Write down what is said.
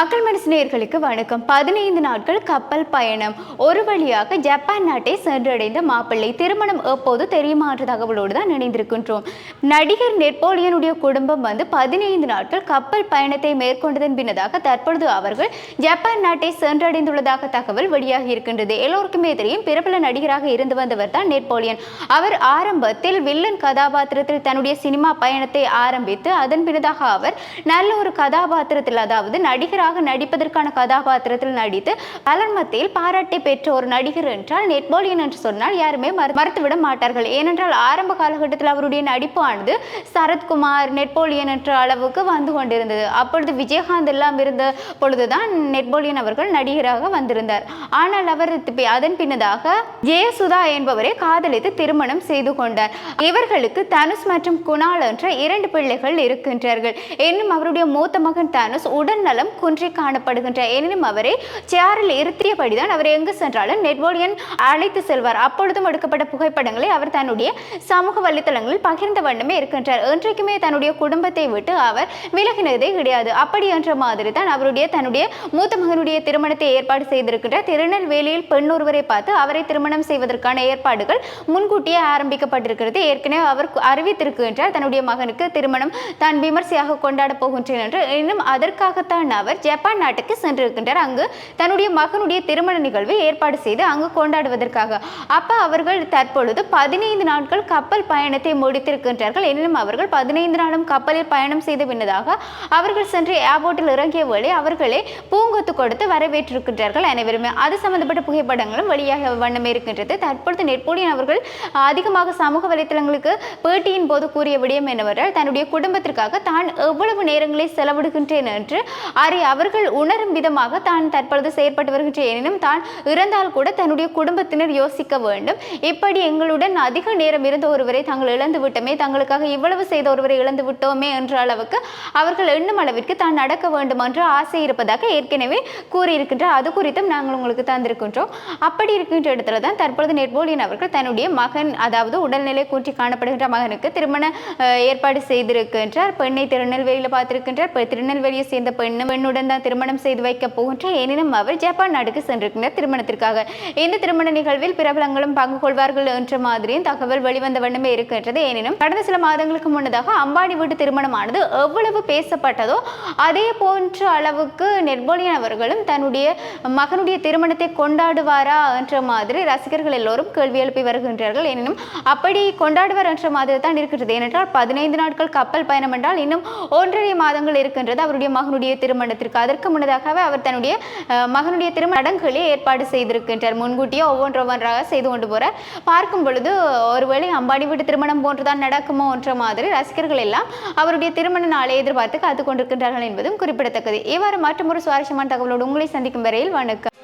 மக்கள் மனசினியர்களுக்கு வணக்கம். பதினைந்து நாட்கள் கப்பல் பயணம். ஒரு வழியாக ஜப்பான் நாட்டை சென்றடைந்த மாப்பிள்ளை திருமணம் எப்போது தெரியுமா என்ற தகவலோடு தான் இணைந்திருக்கின்றோம். நடிகர் நெப்போலியனுடைய குடும்பம் வந்து பதினைந்து நாட்கள் கப்பல் பயணத்தை மேற்கொண்டதன் பின்னதாக தற்பொழுது அவர்கள் ஜப்பான் நாட்டை சென்றடைந்துள்ளதாக தகவல் வெளியாகி இருக்கின்றது. எல்லோருக்குமே தெரியும் பிரபல நடிகராக இருந்து வந்தவர் தான் நெப்போலியன். அவர் ஆரம்பத்தில் வில்லன் கதாபாத்திரத்தில் தன்னுடைய சினிமா பயணத்தை ஆரம்பித்து அதன் பின்னதாக அவர் நல்ல ஒரு கதாபாத்திரத்தில் அதாவது நடிகர் நடிகராக நடிப்பதற்கான கதாபாத்திரத்தில் நடித்து பலர் மத்தியில் பாராட்டை பெற்ற ஒரு நடிகர் என்றால் நெட்போலியன் என்று சொன்னால் யாருமே மறுத்துவிட மாட்டார்கள். ஏனென்றால் ஆரம்ப காலகட்டத்தில் அவருடைய நடிப்பானது சரத்குமார் நெட்போலியன் என்ற அளவுக்கு வந்து கொண்டிருந்தது. அப்பொழுது விஜயகாந்த் எல்லாம் இருந்த பொழுதுதான் நெட்போலியன் அவர்கள் நடிகராக வந்திருந்தார். ஆனால் அவர் அதன் பின்னதாக ஜெயசுதா என்பவரை காதலித்து திருமணம் செய்து கொண்டார். இவர்களுக்கு தனுஷ் மற்றும் குணால் என்ற இரண்டு பிள்ளைகள் இருக்கின்றார்கள். இன்னும் அவருடைய மூத்த மகன் தனுஷ் உடல்நலம் தோன்றி காணப்படுகின்றார் எனினும் அவரை சேரில் இருத்தியபடிதான் அவர் எங்கு சென்றாலும் நெட்வோலியன் அழைத்து செல்வார். அப்பொழுதும் எடுக்கப்பட்ட புகைப்படங்களை அவர் தன்னுடைய சமூக வலைத்தளங்களில் பகிர்ந்த வண்ணமே இருக்கின்றார். என்றைக்குமே தன்னுடைய குடும்பத்தை விட்டு அவர் விலகினதே கிடையாது. அப்படி என்ற மாதிரி தான் அவருடைய தன்னுடைய மூத்த மகனுடைய திருமணத்தை ஏற்பாடு செய்திருக்கின்ற திருநெல்வேலியில் பெண் ஒருவரை பார்த்து அவரை திருமணம் செய்வதற்கான ஏற்பாடுகள் முன்கூட்டியே ஆரம்பிக்கப்பட்டிருக்கிறது. ஏற்கனவே அவர் அறிவித்திருக்கின்றார் தன்னுடைய மகனுக்கு திருமணம் தான் விமர்சையாக கொண்டாட போகின்றேன் என்று. இன்னும் அதற்காகத்தான் அவர் ஜப்பான் நாட்டுக்கு சென்றிருக்கின்றார் அங்கு தன்னுடைய மகனுடைய திருமண நிகழ்வை ஏற்பாடு செய்து அங்கு கொண்டாடுவதற்காக. அப்ப அவர்கள் தற்பொழுது பதினைந்து நாட்கள் கப்பல் பயணத்தை முடித்திருக்கின்றார்கள். எனினும் அவர்கள் பதினைந்து நாளும் கப்பலில் பயணம் செய்து பின்னதாக அவர்கள் சென்று ஏர்போர்ட்டில் இறங்கிய வேளை அவர்களே பூங்கொத்து கொடுத்து வரவேற்றிருக்கின்றார்கள் அனைவருமே. அது சம்பந்தப்பட்ட புகைப்படங்களும் வெளியாக வண்ணமே இருக்கின்றது. தற்பொழுது நெட்போலியன் அவர்கள் அதிகமாக சமூக வலைத்தளங்களுக்கு பேட்டியின் போது கூறிய விடயம் என்னவென்றால் தன்னுடைய குடும்பத்திற்காக தான் எவ்வளவு நேரங்களை செலவிடுகின்றேன் என்று அறி அவர்கள் உணரும் விதமாக தான் தற்பொழுது செயற்பட்டு வருகின்றேன் எனினும் தான் இறந்தால் கூட தன்னுடைய குடும்பத்தினர் யோசிக்க வேண்டும். இப்படி எங்களுடன் அதிக நேரம் இருந்த ஒருவரை தாங்கள் இழந்து விட்டோமே தங்களுக்காக இவ்வளவு செய்த ஒருவரை இழந்து விட்டோமே என்ற அளவுக்கு அவர்கள் எண்ணும் அளவிற்கு தான் நடக்க வேண்டும் என்று ஆசை இருப்பதாக ஏற்கனவே கூறியிருக்கின்றார் அது குறித்தும் நாங்கள் உங்களுக்கு தந்திருக்கின்றோம். அப்படி இருக்கின்ற இடத்துல தான் தற்பொழுது நெட்போலியன் அவர்கள் தன்னுடைய மகன் அதாவது உடல்நிலை கூற்றி காணப்படுகின்ற மகனுக்கு திருமண ஏற்பாடு செய்திருக்கின்றார். பெண்ணை திருநெல்வேலியில் பார்த்திருக்கின்றார். திருநெல்வேலியை சேர்ந்த பெண்ணு பெண்ணுடன் தான் திருமணம் செய்து வைக்க போகின்ற எனினும் அவர் ஜப்பான் நாட்டுக்கு சென்றிருக்கின்றார் திருமணத்திற்காக. இந்த திருமண நிகழ்வில் பிரபலங்களும் பங்கு கொள்வார்கள் என்ற மாதிரியும் தகவல் வெளிவந்த வண்ணமே இருக்கின்றது. எனினும் கடந்த சில மாதங்களுக்கு முன்னதாக அம்பானி வீட்டு திருமணமானது எவ்வளவு பேசப்பட்டதோ அதே போன்ற அளவுக்கு நெட்போலியன் அவர்களும் தன்னுடைய மகனுடைய திருமணத்தை கொண்டாடுவாரா என்ற மாதிரி ரசிகர்கள் எல்லோரும் கேள்வி எழுப்பி வருகின்றார்கள். எனினும் அப்படி கொண்டாடுவார் என்ற மாதிரி தான் இருக்கின்றது ஏனென்றால் பதினைந்து நாட்கள் கப்பல் பயணம் என்றால் இன்னும் ஒன்றரை மாதங்கள் இருக்கின்றது அவருடைய மகனுடைய திருமணத்திற்கு. அதற்கு முன்னதாகவே அவர் தன்னுடைய மகனுடைய திருமண சடங்குகளை ஏற்பாடு செய்திருக்கின்றார். முன்கூட்டியே ஒவ்வொன்று ஒவ்வொன்றாக செய்து கொண்டு போறார். பார்க்கும் பொழுது ஒருவேளை அம்பாடி வீட்டு திருமணம் போன்றுதான் நடக்குமோ என்ற மாதிரி ரசிகர்கள் எல்லாம் அவருடைய திருமண நாளை எதிர்பார்த்து காத்துக் கொண்டிருக்கின்றார்கள். என்பதும் குறிப்பிடத்தக்கது. இவ்வாறு மற்றொரு சுவாரஸ்யமான தகவலோடு உங்களை சந்திக்கும் வரையில் வணக்கம்.